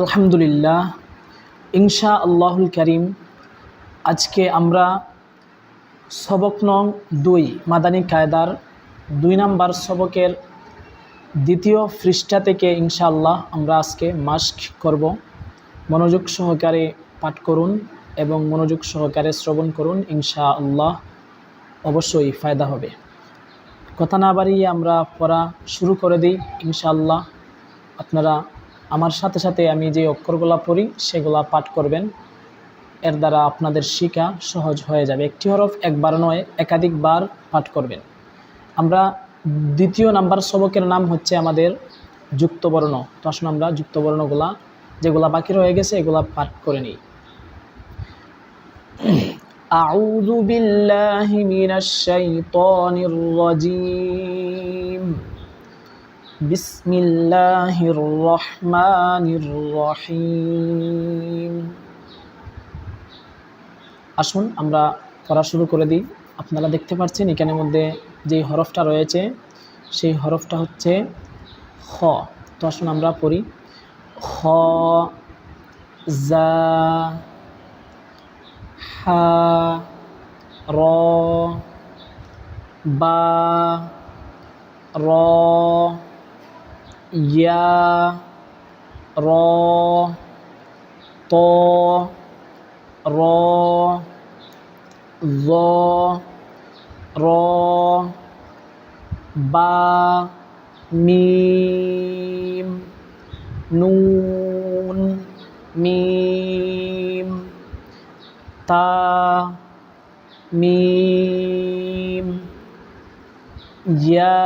আলহামদুলিল্লাহ ইনশা আল্লাহুল করিম, আজকে আমরা সবক নং দুই মাদানী কায়দার দুই নাম্বার সবকের দ্বিতীয় পৃষ্ঠা থেকে ইনশাআল্লাহ আমরা আজকে মাস্ক করব। মনোযোগ সহকারে পাঠ করুন এবং মনোযোগ সহকারে শ্রবণ করুন ইনশা আল্লাহ অবশ্যই ফায়দা হবে। কথা না বাড়িয়ে আমরা পড়া শুরু করে দিই, ইনশাআল্লাহ। আপনারা আমার সাথে সাথে আমি যে অক্ষরগুলা পড়ি সেগুলা পাঠ করবেন এর দ্বারা আপনাদের শিকা সহজ হয়ে যাবে একটি হরফ একবার নয় একাধিকবার পাঠ করবেন আমরা দ্বিতীয় নাম্বার সবকের নাম হচ্ছে আমাদের যুক্তবর্ণ তো আসুন আমরা যুক্তবর্ণগুলা যেগুলা বাকি রয়ে গেছে এগুলা পাঠ করে নিই أعوذ بالله من الشيطان الرجيم بسم الله الرحمن الرحيم আসুন আমরা পড়া শুরু করে দিই আপনারা দেখতে পাচ্ছেন এখানের মধ্যে যেই হরফটা রয়েছে সেই হরফটা হচ্ছে খ তো আসুন আমরা পড়ি খ জা হা র বা র ইয়া র ত র জ র বা মিম নুন মিম তা মিম ইয়া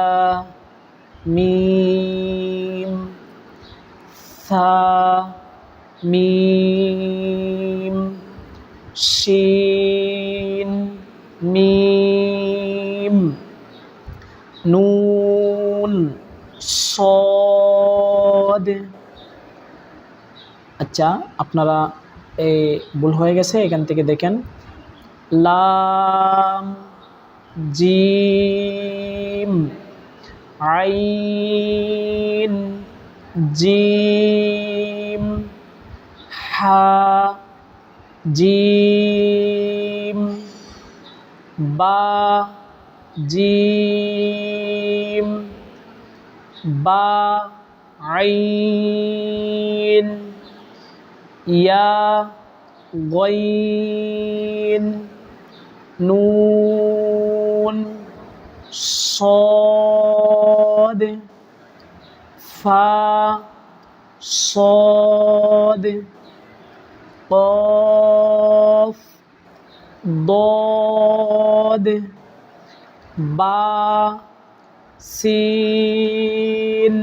মিম সা মিম শিন মিম নুন সদ আচ্ছা আপনারা এই ভুল হয়ে গেছে, এখান থেকে দেখেন। লাম, জিম, আইন জিম হা জিম বা জিম বা আইন ইয়া গইন নুন صاد فا صاد قاف ضاد با سين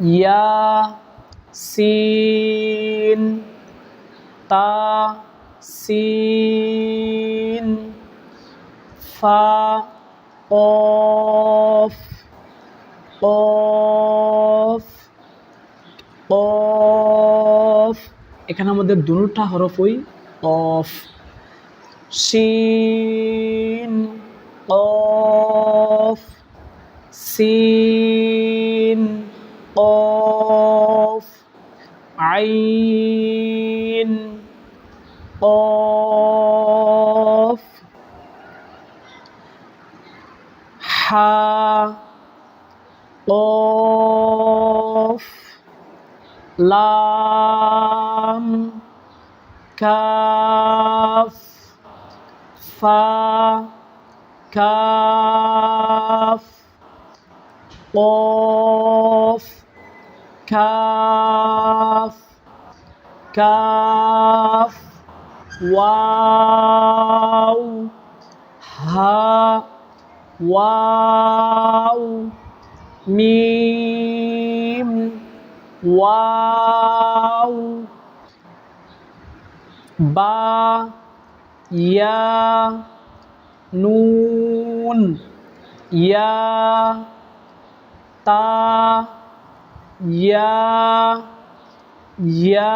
يا سين تا سين فا قاف কফ কফ এখানে আমাদের দুটা হরফ ওই অফ। শিন কফ সিন কফ আইন কফ হা কফ লাম কাফ ফা কাফ কফ কাফ কাফ ওয়াও হা ওয়াও মিম ওয়াও বা ইয়া নুন ইয়া তা ইয়া ইয়া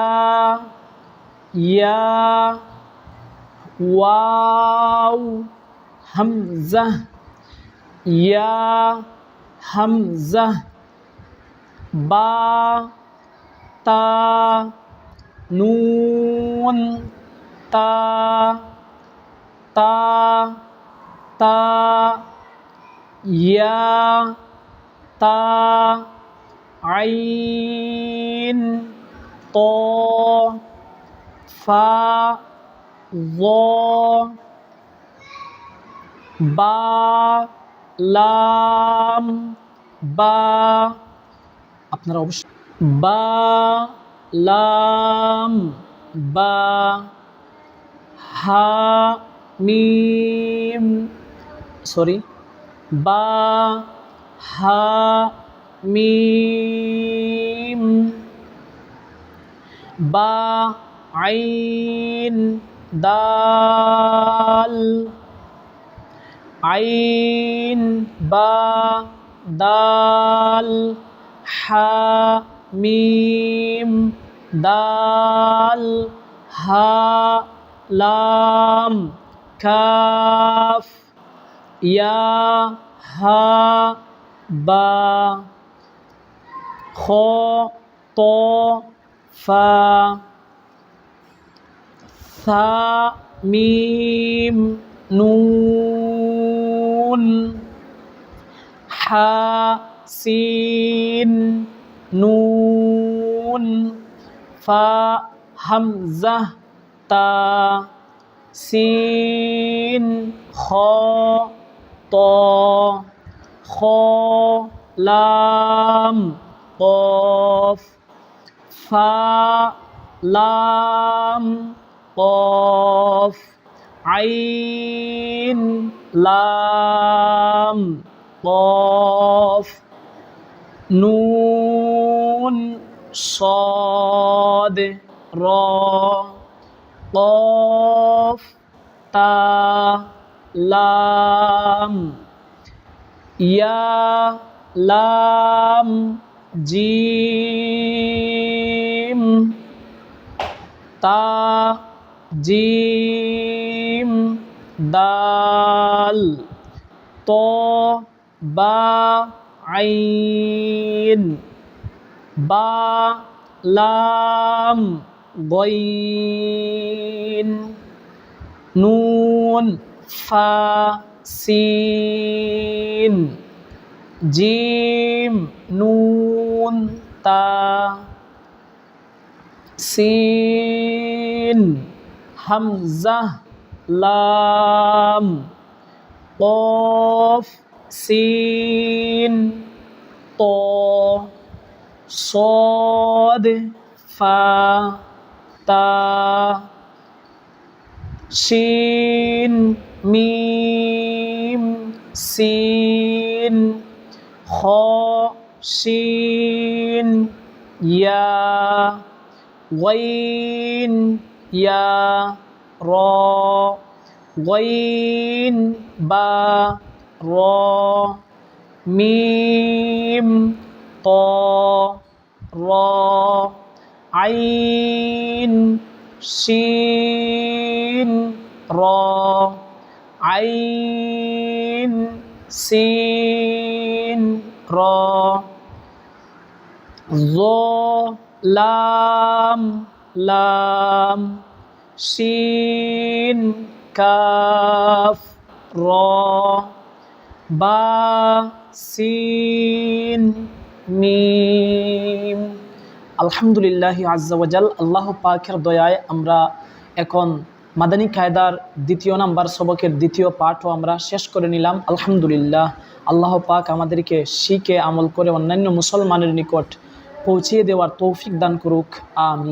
ইয়া ওয়াও হামজা ইয়া হামজা বা তা নুন তা তা তা ইয়া তা আইন ত ফা য বা লাম বা আপনারা অবশ্যই বা, লাম, বা, হা, মিম সরি বা, হা, মিম, বা, আইন, দাল, আইন, বা, দাল, হা মিম, দাল, হা, লাম, কাফ, ইয়া, হা, বা, খ, ত, ফা, সা, মিম, নুন, হা, সিন নুন ফা হামজা তা সিন খ ত খ লাম কফ ফা লাম কফ আইন লাম কফ নুন صاد را قاف تا لام يا لام جيم تا جيم دال طا با عين বা, লাম, গইন, নুন, ফা, সিন, জিম, নুন, তা, সিন, হামজা, লাম, কফ, সিন, ত صاد فا تا شين ميم سين خا شين يا غين يا را غين با را ميم ত, র, আইন, সিন, র আইন সিন র জ লাম লাম সিন কাফ, র, বা, সিন মিম আলহামদুলিল্লাহ আজাল আল্লাহ পাকের দয়ায় আমরা এখন মাদানী কায়দার দ্বিতীয় নাম্বার সবকের দ্বিতীয় পাঠও আমরা শেষ করে নিলাম। আলহামদুলিল্লাহ, আল্লাহ পাক আমাদেরকে শিখে আমল করে অন্যান্য মুসলমানের নিকট পৌঁছিয়ে দেওয়ার তৌফিক দান করুক। আমি